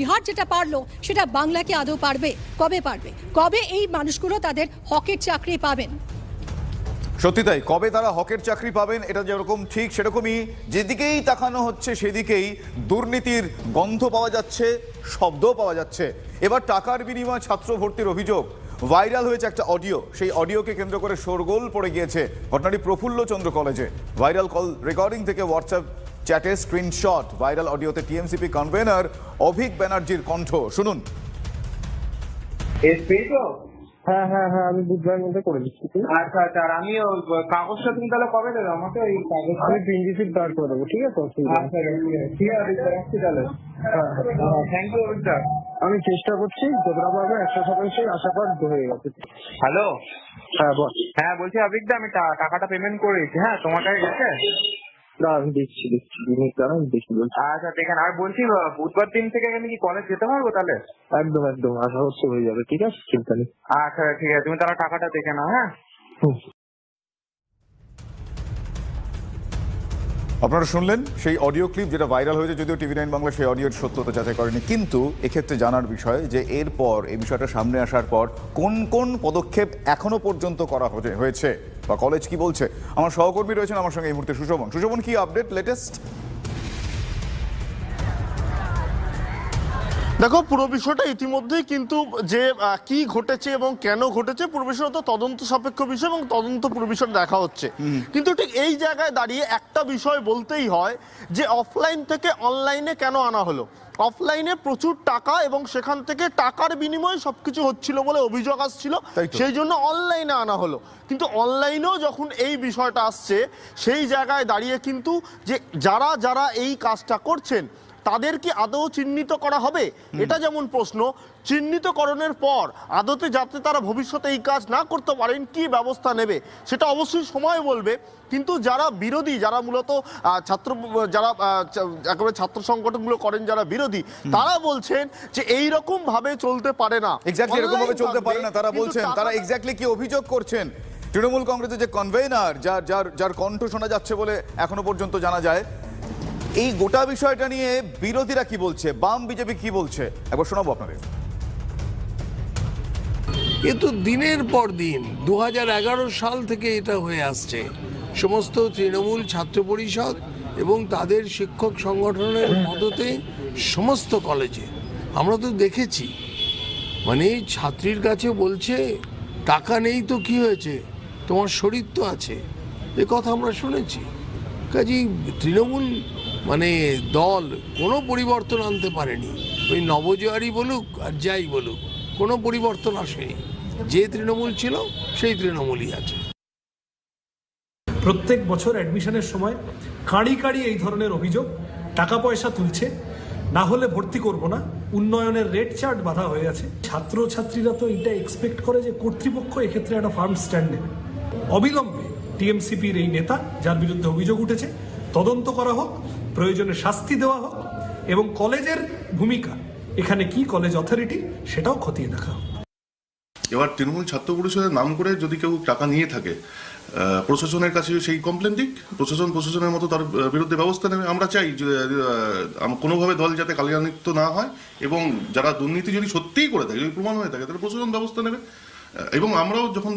বিহার যেটা পারল, সেটা বাংলাকে আদৌ পারবে? কবে পারবে? কবে এই মানুষগুলো তাদের হকের চাকরি পাবেন? সত্যি তাই, কবে তারা হকের চাকরি পাবেন, এটা যেরকম ঠিক সেরকমই যেদিকেই তাকানো হচ্ছে সেদিকেই দুর্নীতির গন্ধ পাওয়া যাচ্ছে শব্দ পাওয়া যাচ্ছে। এবার টাকার বিনিময়ে ছাত্র ভর্তির অভিযোগ, ভাইরাল হয়েছে একটা অডিও, সেই অডিওকে কেন্দ্র করে শোরগোল পড়ে গিয়েছে ঘটনাটি প্রফুল্ল চন্দ্র কলেজে। ভাইরাল কল রেকর্ডিং থেকে হোয়াটসঅ্যাপ চ্যাটে স্ক্রিনশট ভাইরাল অডিওতে টিএমসিপি কনভেনার অভিক ব্যানার্জির কণ্ঠ। শুনুন। হ্যাঁ হ্যাঁ হ্যাঁ আমি বুধবার মধ্যে করে দিচ্ছি আচ্ছা আচ্ছা আর আমি কাগজটা তুমি তাহলে কবে দেবে? আমাকে ওই কাগজটা আমি তিন রিসিপ্ট দাঁড় করে দেবো ঠিক আছে? নেই। আচ্ছা ঠিক আছে রাখছি তাহলে। হ্যাঁ, হ্যাঁ। থ্যাংক ইউ আমি চেষ্টা করছি যতটা পারব একশো শতাংশই আশা কর হয়ে গেছে। হ্যালো হ্যাঁ বল। হ্যাঁ বলছি অভিজ্ঞতা আমি টাকাটা পেমেন্ট করেছি হ্যাঁ তোমার কাছে গেছে? না আমি দেখছি দেখছি জিনিস দাঁড়া আমি দেখি বলছি আচ্ছা দেখেন আর বলছি বুধবার দিন থেকে আমি কি কলেজ যেতে পারব তাহলে? একদম একদম আশা হচ্ছে হয়ে যাবে ঠিক আছে চিন্তা নেই। আচ্ছা ঠিক আছে তুমি তাহলে টাকাটা দেখে নাও হ্যাঁ? আপনারা শুনলেন সেই অডিও ক্লিপ যেটা ভাইরাল হয়েছে যদিও টিভি নাইন বাংলা সেই অডিওর সত্যতা যাচাই করেনি কিন্তু এক্ষেত্রে জানার বিষয় যে এরপর এই বিষয়টা সামনে আসার পর কোন কোন পদক্ষেপ এখনও পর্যন্ত করা হয়ে- হয়েছে? বা কলেজ কি বলছে? আমার সহকর্মী রয়েছেন আমার সঙ্গে এই মুহূর্তে সুশোভন। সুশোভন, কি আপডেট লেটেস্ট দেখো পুরো বিষয়টা ইতিমধ্যেই কিন্তু যে কি ঘটেছে এবং কেন ঘটেছে পুরো বিষয়টা তো তদন্ত সাপেক্ষ বিষয় এবং তদন্ত পুরো বিষয়টা দেখা হচ্ছে। কিন্তু ঠিক এই জায়গায় দাঁড়িয়ে একটা বিষয় বলতেই হয় যে অফলাইন থেকে অনলাইনে কেন আনা হলো? অফলাইনে প্রচুর টাকা এবং সেখান থেকে টাকার বিনিময়ে সবকিছু হচ্ছিল বলে অভিযোগ আসছিল। সেই জন্য অনলাইনে আনা হলো। কিন্তু অনলাইনেও যখন এই বিষয়টা আসছে সেই জায়গায় দাঁড়িয়ে কিন্তু যে যারা যারা এই কাজটা করছেন তাদের কি আদৌ চিহ্নিত করা হবে? এটা যেমন প্রশ্ন চিহ্নিতকরণের পর আদতে যাতে তারা ভবিষ্যতে এই কাজ না করতে পারেন কি ব্যবস্থা নেবে? সেটা অবশ্যই সময় বলবে। কিন্তু যারা বিরোধী যারা মূলত ছাত্র যারা একেবারে ছাত্র সংগঠনগুলো করেন যারা বিরোধী তারা বলছেন যে এই রকম ভাবে চলতে পারে না। এক্স্যাক্টলি এরকম ভাবে চলতে পারে না তারা বলছেন তারা এক্স্যাক্টলি কি অভিযোগ করছেন? তৃণমূল কংগ্রেসের যে কনভেনার যার যার যার কণ্ঠ শোনা যাচ্ছে বলে এখনও পর্যন্ত জানা যায় এই গোটা বিষয়টা নিয়ে বিরোধীরা কি বলছে? বাম বিজেপি কি বলছে? একবার শোনাবো আপনাদের। এ তো দিনের পর দিন দু হাজার এগারো সাল থেকে এটা হয়ে আসছে। সমস্ত তৃণমূল ছাত্র পরিষদ এবং তাদের শিক্ষক সংগঠনের মদতে সমস্ত কলেজে। আমরা তো দেখেছি। মানে ছাত্রীর কাছে বলছে, টাকা নেই তো কি হয়েছে? তোমার শরীর তো আছে। এ কথা আমরা শুনেছি। কাজেই তৃণমূল মানে দল কোনো পরিবর্তন আনতে পারেনি। ওই নবজোয়ারি বলুক আর যাই বলুক, কোনো পরিবর্তন আসেনি। যে তৃণমূল ছিল, সেই তৃণমূলই আছে। প্রত্যেক বছর অ্যাডমিশনের সময় কাঁড়ি কাঁড়ি এই ধরনের অভিযোগ, টাকা পয়সা তুলছে, না হলে ভর্তি করব না, উন্নয়নের রেট চার্ট বাধা হয়ে আছে। ছাত্র ছাত্রীরা তো এটা এক্সপেক্ট করে যে কর্তৃপক্ষ এক্ষেত্রে একটা ফার্ম স্ট্যান্ড নেবে। অবিলম্বে টিএমসিপির এই নেতা, যার বিরুদ্ধে অভিযোগ উঠেছে, তদন্ত করা হোক প্রয়োজনে শাস্তি দেওয়া হোক এবং কলেজের ভূমিকা, এখানে কি কলেজ অথরিটি, সেটাও খতিয়ে দেখা হোক। এবার তৃণমূল ছাত্র পরিষদের নাম করে যদি কেউ টাকা নিয়ে থাকে প্রশাসনের কাছে সেই কমপ্লেন দিক, প্রশাসন প্রশাসনের মতো তার বিরুদ্ধে ব্যবস্থা নেবে। আমরা চাই যে কোনোভাবে দল যাতে কালিয়ানিত্য না হয় এবং যারা দুর্নীতি যদি সত্যিই করে থাকে, যদি প্রমাণ হয়ে থাকে, তাহলে প্রশাসন ব্যবস্থা নেবে। এবং আমরাও যখন